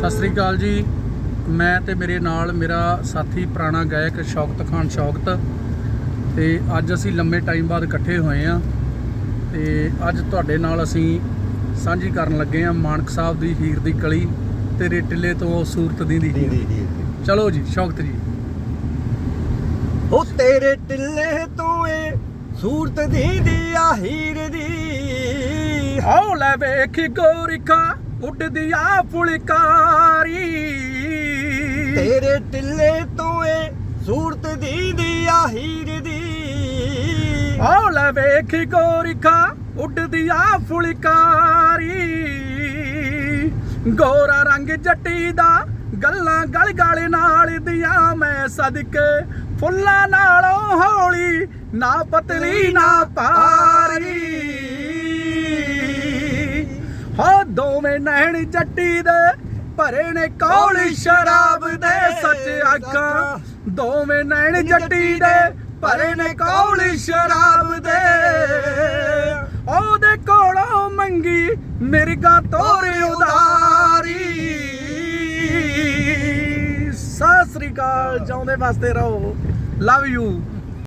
ਸਤਿ ਸ੍ਰੀ ਅਕਾਲ ਜੀ। ਮੈਂ ਤੇ ਮੇਰੇ ਨਾਲ ਮੇਰਾ ਸਾਥੀ ਪੁਰਾਣਾ ਗਾਇਕ ਸ਼ੌਕਤ ਖਾਨ ਸ਼ੌਕਤ। ਤੇ ਅੱਜ ਅਸੀਂ ਲੰਮੇ ਟਾਈਮ ਬਾਅਦ ਇਕੱਠੇ ਹੋਏ ਆ। ਤੇ ਅੱਜ ਤੁਹਾਡੇ ਨਾਲ ਅਸੀਂ ਸਾਂਝੀ ਕਰਨ ਲੱਗੇ ਆ ਮਾਨਕ ਸਾਹਿਬ ਦੀ ਹੀਰ ਦੀ ਕਲੀ ਤੇਰੇ ਟਿੱਲੇ ਤੋਂ ਸੂਰਤ ਦੀ ਦੀ ਚਲੋ ਜੀ ਸ਼ੌਕਤ ਜੀ। ਉਹ ਤੇਰੇ ਟਿੱਲੇ ਤੋਂ ਏ ਸੂਰਤ ਦੀ ਦੀ ਆ ਹੀਰ ਦੀ। ਲੈ ਵੇਖੀ ਗੋਰਿਖਾ। ਉੱਡਦੀ ਆ ਫੁਲਕਾਰੀ। ਤੇਰੇ ਟਿੱਲੇ ਤੋਂ ਏ ਸੂਰਤ ਦੀ ਦੀ ਆ ਹੀਰ ਦੀ। ਹਉ ਲੈ ਵੇਖੀ ਗੋਰਿਖਾ ਉੱਡਦੀ ਆ ਫੁਲਕਾਰੀ। ਗੋਰਾ ਰੰਗ ਜੱਟੀ ਦਾ ਗੱਲਾਂ ਗਲ ਗਲ ਨਾਲ ਦੀਆਂ ਮੈਂ ਸਦਕੇ ਫੁੱਲਾਂ ਨਾਲੋਂ ਹੌਲੀ ਨਾ ਪਤਲੀ ਨਾ ਪਾਰੀ। ਦੋਵੇਂ ਨੈਣ ਜੱਟੀ ਦੇ ਭਰੇ ਨੇ ਕੌਲੀ ਸ਼ਰਾਬ ਦੇ ਸੱਚ ਅੱਖਾਂ। ਦੋਵੇਂ ਨੈਣ ਜੱਟੀ ਦੇ ਭਰੇ ਨੇ ਕੌਲੀ ਸ਼ਰਾਬ ਦੇ। ਉਹਦੇ ਕੋਲੋਂ ਮੰਗੀ ਮਿਰਗਾ ਤੋਰੇ ਉਦਾਰੀ ਸਤਿ ਸ੍ਰੀ ਅਕਾਲ ਜਾਉਂਦੇ ਵਾਸਤੇ ਰਹੋ। Love you